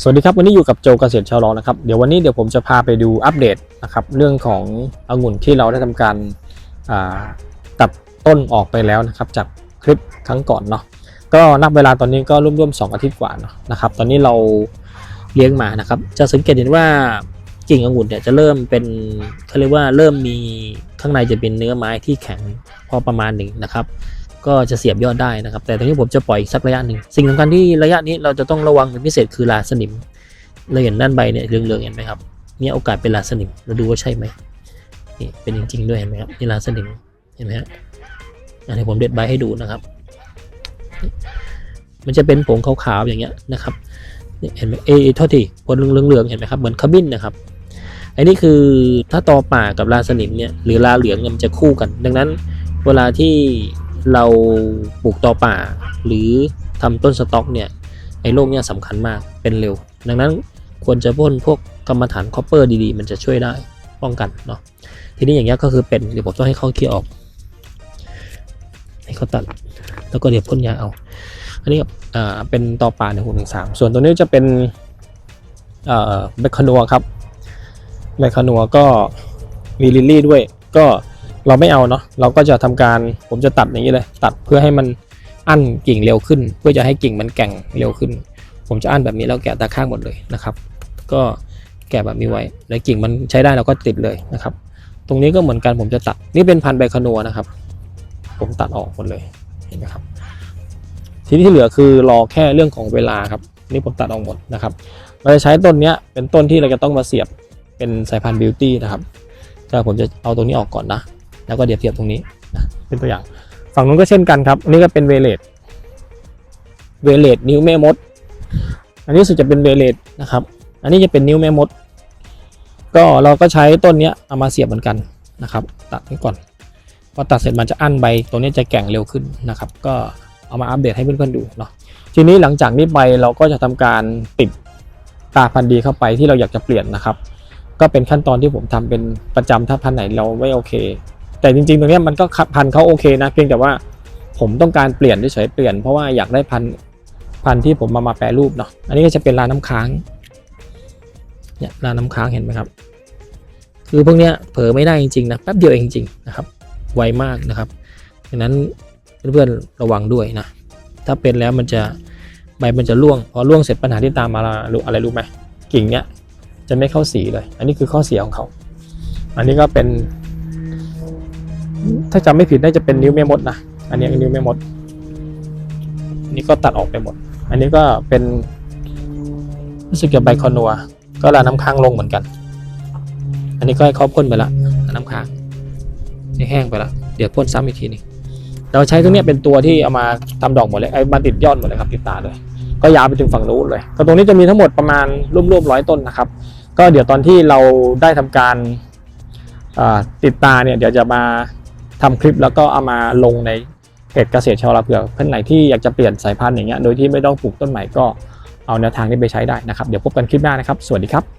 สวัสดีครับวันนี้อยู่กับโจเกษตรชาวร้องนะครับเดี๋ยววันนี้เดี๋ยวผมจะพาไปดูอัปเดตนะครับเรื่องขององุ่นที่เราได้ทำการตัดต้นออกไปแล้วนะครับจากคลิปครั้งก่อนเนาะก็นับเวลาตอนนี้ก็ร่วมๆ2อาทิตย์กว่าเนาะนะครับ ตอนนี้เราเลี้ยงมานะครับ จะสังเกตเห็นว่ากิ่งองุ่นเนี่ยจะเริ่มเป็นเขาเรียกว่าเริ่มมีข้างในจะเป็นเนื้อไม้ที่แข็งพอประมาณหนึ่งนะครับ ก็จะเสียบยอดได้นะครับ แต่ตอนนี้ผมจะปล่อยอีกสักระยะหนึ่งสิ่งสำคัญที่ระยะนี้เราจะต้องระวังเป็นพิเศษคือราสนิมเราเห็นด้านใบเนี่ยเหลืองๆเห็นไหมครับมีโอกาสเป็นราสนิมเราดูว่าใช่ไหมนี่เป็นจริง ๆ ด้วยเห็นไหมครับนี่ราสนิมเห็นไหมฮะอันนี้ผมเด็ดใบให้ดูนะครับ มันจะเป็นผงขาวๆอย่างเงี้ยนะครับนี่เห็นไหมเอโทษทีผลเหลืองๆเห็นไหมครับเหมือนขมิ้นนะครับอันนี้คือถ้าตอป่ากับราสนิมเนี่ยหรือราเหลืองเนี่ยมันจะคู่กัน ดังนั้นเวลาที่ เราปลูกต่อป่า หรือทำต้นสต๊อกเนี่ยไอ้โรคเนี่ยสำคัญมากเป็นเร็ว ดังนั้นควรจะพ่นพวกกรรมฐานคอปเปอร์ดีๆ มันจะช่วยได้ป้องกันเนาะทีนี้อย่างเงี้ยก็คือเป็นเดี๋ยวผมต้องให้เขาเคลียร์ออก ให้เขาตัด แล้วก็เดี๋ยวพ่นยาเอา อันนี้อ่าเป็นต่อป่าในหกหนึ่งสามส่วนตัวนี้จะเป็นเอ่อเบคานัวครับเบคานัวก็มีลิลลี่ด้วยก็ เราไม่เอาเนาะเราก็จะทำการผมจะตัดอย่างนี้เลย ตัดเพื่อให้มันอั้นกิ่งเร็วขึ้น เพื่อจะให้กิ่งมันแก่งเร็วขึ้น ผมจะอั้นแบบนี้แล้วแกะตาข้างหมดเลยนะครับ ก็แกะแบบนี้ไว้แล้วกิ่งมันใช้ได้เราก็ติดเลยนะครับ ตรงนี้ก็เหมือนกันผมจะตัดนี่เป็นพันธุ์ไบคนัวนะครับ ผมตัดออกหมดเลยเห็นไหมครับ ทีนี้ที่เหลือคือรอแค่เรื่องของเวลาครับนี่ผมตัดออกหมดนะครับ เราจะใช้ต้นนี้เป็นต้นที่เราจะต้องมาเสียบเป็นสายพันธุ์บิวตี้นะครับก็ผมจะเอาตรงนี้ออกก่อนนะ แล้วก็เดี๋ยวเทียบตรงนี้นะเป็นตัวอย่าง ฝั่งนู้นก็เช่นกันครับอันนี้ก็เป็นเวเลตเวเลตนิ้วแม่มด อันนี้สุดจะเป็นเวเลตนะครับ อันนี้จะเป็นนิ้วแม่มด ก็เราก็ใช้ต้นนี้เอามาเสียบเหมือนกันนะครับ ตัดนี้ก่อนพอตัดเสร็จมันจะอั้นใบตัวนี้จะแก่งเร็วขึ้นนะครับ ก็เอามาอัปเดตให้เพื่อนๆดูเนาะทีนี้หลังจากนี้ไปเราก็จะทำการติดตาพันธุ์ดีเข้าไปที่เราอยากจะเปลี่ยนนะครับ ก็เป็นขั้นตอนที่ผมทำเป็นประจำถ้าพันธุ์ไหนเราไม่โอเค แต่จริงๆตรงนี้มันก็พันเขาโอเคนะเพียงแต่ว่าผมต้องการเปลี่ยนเฉยเปลี่ยนเพราะว่าอยากได้พันพันที่ผมมามาแปรรูปเนาะอันนี้ก็จะเป็นลาน้ำค้างเนี่ยลาน้ำค้างเห็นไหมครับ คือพวกเนี้ยเผลอไม่ได้จริงๆนะแป๊บเดียวเองจริงๆนะครับ ไวมากนะครับดังนั้นเพื่อนๆระวังด้วยนะถ้าเป็นแล้วมันจะใบมันจะร่วงพอร่วงเสร็จปัญหาที่ตามมารู้อะไรรู้ไหมกิ่งเนี้ยจะไม่เข้าสีเลย อันนี้คือข้อเสียของเขา อันนี้ก็เป็น ถ้าจำไม่ผิดน่าจะเป็นนิ้วแม่มดนะอันนี้นิ้วแม่มดอันนี้ก็ตัดออกไปหมด อันนี้ก็เป็นรู้สึกจะไบคอนัว ก็ลาน้ำค้างลงเหมือนกัน อันนี้ก็ให้เขาพ่นไปละน้ำค้างนี่แห้งไปละเดี๋ยวพ่นซ้ำอีกทีหนึงเราใช้ตรงนี้เป็นตัวที่เอามาทำดอกหมดเลยไอ้มาติดยอดหมดเลยครับติดตาเลยก็ยาวไปถึงฝั่งนู้นเลยก็ตรงนี้จะมีทั้งหมดประมาณรวมๆร้อยต้นนะครับ ก็เดี๋ยวตอนที่เราได้ทำการติดตาเนี่ยเดี๋ยวจะมา ทำคลิปแล้วก็เอามาลงในเพจเกษตรชาวลาเผือกเพื่อนไหนที่อยากจะเปลี่ยนสายพันธุ์อย่างเงี้ยโดยที่ไม่ต้องปลูกต้นใหม่ก็เอาแนวทางนี้ไปใช้ได้นะครับ เดี๋ยวพบกันคลิปหน้านะครับ สวัสดีครับ